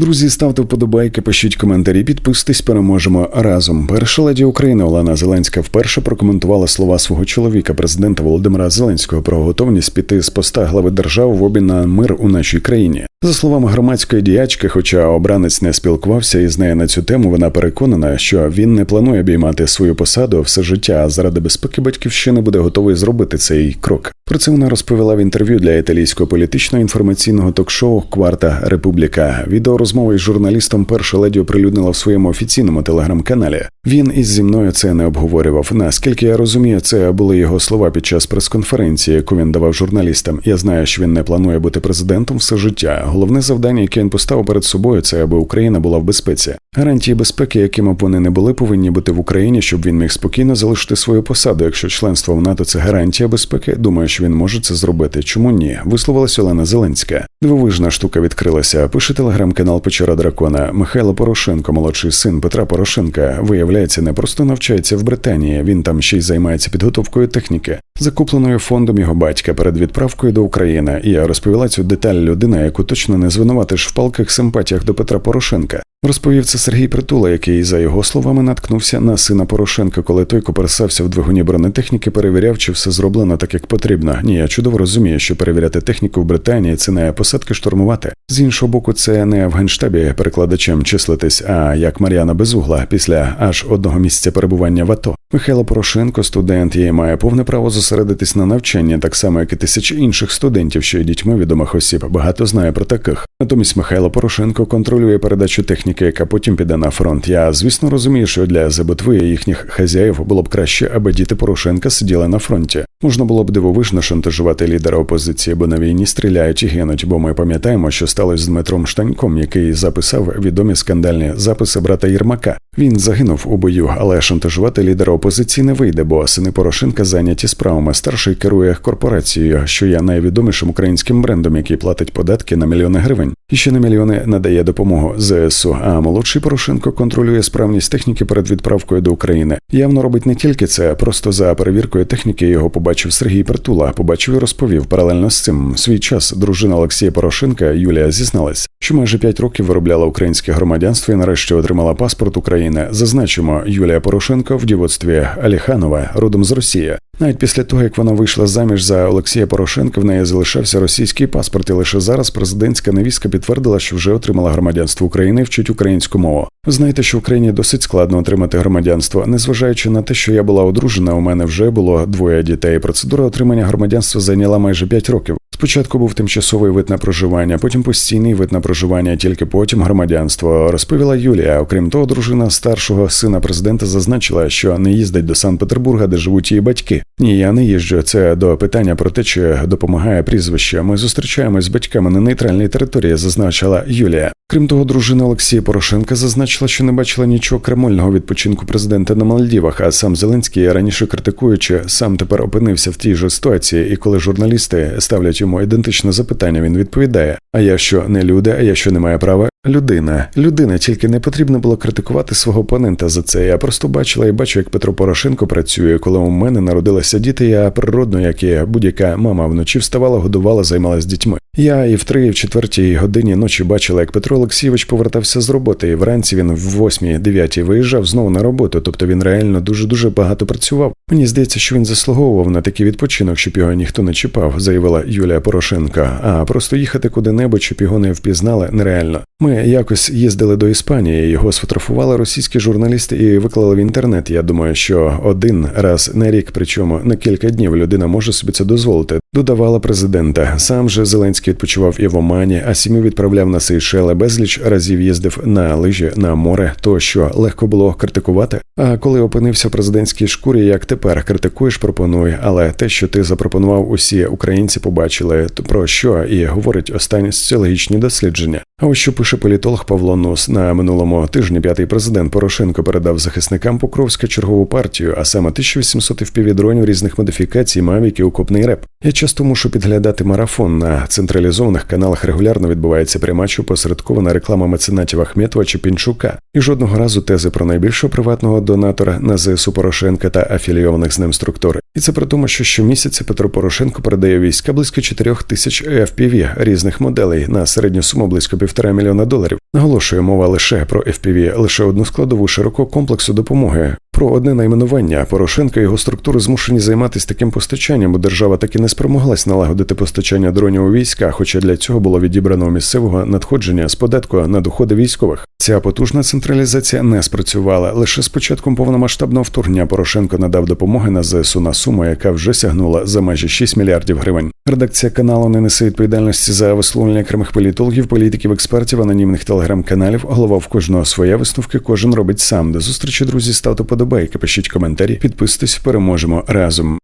Друзі, ставте вподобайки, пишіть коментарі, підписуйтесь, переможемо разом. Перша леді України Олена Зеленська вперше прокоментувала слова свого чоловіка, президента Володимира Зеленського, про готовність піти з поста глави держави в обмін на мир у нашій країні. За словами громадської діячки, хоча обранець не спілкувався із нею на цю тему, вона переконана, що він не планує обіймати свою посаду все життя, а заради безпеки батьківщини буде готовий зробити цей крок. Про це вона розповіла в інтерв'ю для італійського політичного інформаційного ток-шоу Кварта Републіка. Відеорозмови із журналістом перша леді оприлюднила в своєму офіційному телеграм-каналі. Він із зі мною це не обговорював. Наскільки я розумію, це були його слова під час прес-конференції, яку він давав журналістам. Я знаю, що він не планує бути президентом все життя. Головне завдання, яке він поставив перед собою, це аби Україна була в безпеці. Гарантії безпеки, якими б вони не були, повинні бути в Україні, щоб він міг спокійно залишити свою посаду. Якщо членство в НАТО це гарантія безпеки, думаю, що він може це зробити. Чому ні? Висловилася Олена Зеленська. Дивовижна штука відкрилася. Пише телеграм-канал Печера Дракона. Михайло Порошенко, молодший син Петра Порошенка, виявляється, не просто навчається в Британії. Він там ще й займається підготовкою техніки, закупленою фондом його батька перед відправкою до України. І я розповіла цю деталь людина, яку точно не звинуватиш в палких симпатіях до Петра Порошенка. Розповів це Сергій Притула, який, за його словами, наткнувся на сина Порошенка, коли той коперсався в двигуні бронетехніки, перевіряв, чи все зроблено так, як потрібно. Ні, я чудово розумію, що перевіряти техніку в Британії це не посадки штурмувати. З іншого боку, це не в генштабі перекладачем числитись, а як Мар'яна Безугла після аж одного місяця перебування в АТО. Михайло Порошенко, студент, і має повне право зосередитись на навчанні, так само як і тисячі інших студентів, що є дітьми відомих осіб. Багато знає про таких. Натомість Михайло Порошенко контролює передачу техніки, яка потім піде на фронт. Я звісно розумію, що для забитви їхніх хазяїв було б краще, аби діти Порошенка сиділи на фронті. Можна було б дивовижно шантажувати лідера опозиції, бо на війні стріляють і гинуть. Бо ми пам'ятаємо, що сталося з Дмитром Штаньком, який записав відомі скандальні записи брата Єрмака. Він загинув у бою, але шантажувати лідера опозиції не вийде, бо сини Порошенка зайняті справами. Старший керує корпорацією, що є найвідомішим українським брендом, який платить податки на мільйони гривень, і ще на мільйони надає допомогу ЗСУ. А молодший Порошенко контролює справність техніки перед відправкою до України. Явно робить не тільки це, просто за перевіркою техніки його побачив Сергій Притула. Побачив і розповів паралельно з цим свій час. Дружина Олексія Порошенка Юлія зізналась, що майже п'ять років виробляла українське громадянство і нарешті отримала паспорт України. Зазначимо, Юлія Порошенко в дівоцтві Аліханова, родом з Росії. Навіть після того, як вона вийшла заміж за Олексія Порошенка, в неї залишався російський паспорт, і лише зараз президентська невістка підтвердила, що вже отримала громадянство України вчить українську мову. Знаєте, що в Україні досить складно отримати громадянство, незважаючи на те, що я була одружена, у мене вже було двоє дітей. Процедура отримання громадянства зайняла майже 5 років. Спочатку був тимчасовий вид на проживання, потім постійний вид на проживання, тільки потім громадянство. Розповіла Юлія. Окрім того, дружина старшого сина президента зазначила, що не їздить до Санкт-Петербурга, де живуть її батьки. Ні, я не їжджу. Це до питання про те, чи допомагає прізвище. Ми зустрічаємось з батьками на нейтральній території, зазначила Юлія. Крім того, дружина Олексія Порошенка зазначила, що не бачила нічого кремольного відпочинку президента на Мальдівах. А сам Зеленський раніше критикуючи, сам тепер опинився в тій же ситуації, і коли журналісти ставлять йому ідентичне запитання, він відповідає: А я що не люди, а я що не маю права? Людина, людина, тільки не потрібно було критикувати свого опонента за це. Я просто бачила і бачу, як Петро Порошенко працює. Коли у мене народилися діти, я природно, як і будь-яка мама вночі вставала, годувала, займалась дітьми. Я і в три, і в четвертій годині ночі бачила, як Петро Олексійович повертався з роботи, і вранці він в восьмій, дев'ятій виїжджав знову на роботу. Тобто він реально дуже дуже багато працював. Мені здається, що він заслуговував на такий відпочинок, щоб його ніхто не чіпав, заявила Юлія Порошенко. А просто їхати куди-небудь, щоб його не впізнали, нереально. Ми якось їздили до Іспанії, його сфотографували російські журналісти і виклали в інтернет. Я думаю, що один раз на рік, причому на кілька днів, людина може собі це дозволити. Додавала президента. Сам же Зеленський відпочивав і в Омані, а сім'ю відправляв на Сейшели. Безліч разів їздив на лижі, на море. То що легко було критикувати. А коли опинився в президентській шкурі, як тепер критикуєш, пропонуй. Але те, що ти запропонував, усі українці побачили, про що і говорить останні соціологічні дослідження. А ось що пише політолог Павло Нус на минулому тижні п'ятий президент Порошенко передав захисникам Покровська чергову партію, а саме 1800 впівдронів різних модифікацій, мавік і окопний реп. Я часто мушу підглядати марафон на централізованих каналах. Регулярно відбувається пряма чи посередкована реклама меценатів Ахметова чи Пінчука, і жодного разу тези про найбільшого приватного донатора на ЗСУ Порошенка та афілійованих з ним структур І це при тому, що щомісяця Петро Порошенко передає війська близько 4 тисяч FPV різних моделей на середню суму близько півтора мільйона доларів. Наголошує мова лише про FPV, лише одну складову широкого комплексу допомоги. Про одне найменування Порошенко і його структури змушені займатися таким постачанням, бо держава таки не спромоглась налагодити постачання дронів у війська, хоча для цього було відібрано місцевого надходження з податку на доходи військових. Ця потужна централізація не спрацювала. Лише з початком повномасштабного вторгнення Порошенко надав допомоги на ЗСУ на суму, яка вже сягнула за майже 6 мільярдів гривень. Редакція каналу не несе відповідальності за висловлення окремих політологів, політиків, експертів, анонімних телеграм-каналів. Голова в кожного своя висновки, кожен робить сам. До зустрічі, друзі, ставте подобайки, пишіть коментарі, підписуйтесь, переможемо разом.